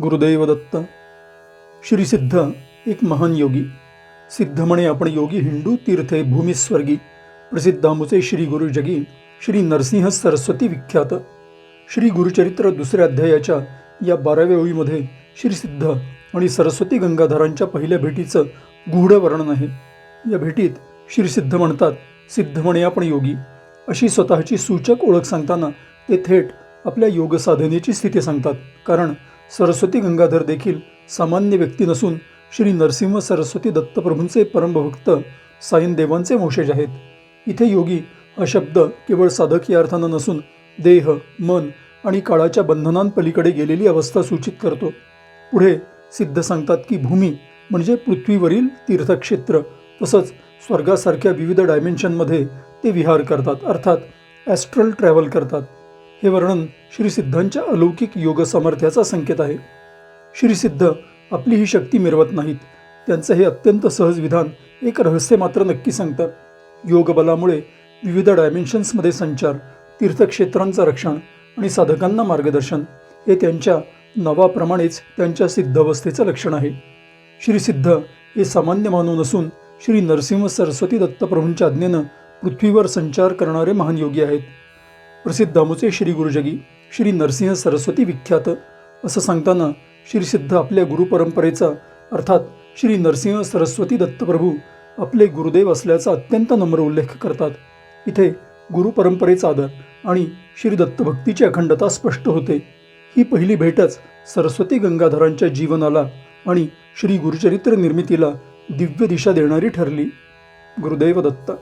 गुरुदैव दत्त श्री सिद्ध एक महान योगी सिद्ध म्हणे आपण योगी हिंदू तीर्थे भूमिस्वर्गी प्रसिद्धामुचे श्री गुरु जगी श्री नरसिंह सरस्वती विख्यात. श्री गुरुचरित्र दुसऱ्या अध्यायाच्या या बाराव्या ओळीमध्ये श्री सिद्ध आणि सरस्वती गंगाधरांच्या पहिल्या भेटीचं गूढ वर्णन आहे. या भेटीत श्री सिद्ध म्हणतात सिद्ध म्हणे आपण योगी. अशी स्वतःची सूचक ओळख सांगताना ते थेट आपल्या योग साधनेची स्थिती सांगतात. कारण सरस्वती गंगाधर देखील सामान्य व्यक्ती नसून श्री नरसिंह सरस्वती दत्तप्रभूंचे परमभक्त साईनदेवांचे वंशज आहेत. इथे योगी हा शब्द केवळ साधकी अर्थानं नसून देह मन आणि काळाच्या बंधनांपलीकडे गेलेली अवस्था सूचित करतो. पुढे सिद्ध सांगतात की भूमी म्हणजे पृथ्वीवरील तीर्थक्षेत्र तसंच स्वर्गासारख्या विविध डायमेन्शनमध्ये ते विहार करतात अर्थात ॲस्ट्रल ट्रॅव्हल करतात. हे वर्णन श्री सिद्धांच्या अलौकिक योग सामर्थ्याचा संकेत आहे. श्री सिद्ध आपली ही शक्ती मिरवत नाहीत. त्यांचं हे अत्यंत सहज विधान एक रहस्य मात्र नक्की सांगतं. योगबलामुळे विविध डायमेन्शन्समध्ये संचार तीर्थक्षेत्रांचं रक्षण आणि साधकांना मार्गदर्शन हे त्यांच्या नावाप्रमाणेच त्यांच्या सिद्धावस्थेचं लक्षण आहे. श्री सिद्ध हे सामान्य मानव नसून श्री नरसिंह सरस्वती दत्तप्रभूंच्या आज्ञेनं पृथ्वीवर संचार करणारे महान योगी आहेत. प्रसिद्ध अमुचे श्री गुरुजगी श्री नरसिंह सरस्वती विख्यात. असं सांगताना श्री सिद्ध आपल्या गुरुपरंपरेचा अर्थात श्री नरसिंह सरस्वती दत्तप्रभू आपले गुरुदेव असल्याचा अत्यंत नम्र उल्लेख करतात. इथे गुरुपरंपरेचा आदर आणि श्री दत्तभक्तीची अखंडता स्पष्ट होते. ही पहिली भेटच सरस्वती गंगाधरांच्या जीवनाला आणि श्री गुरुचरित्र निर्मितीला दिव्य दिशा देणारी ठरली. गुरुदेव दत्त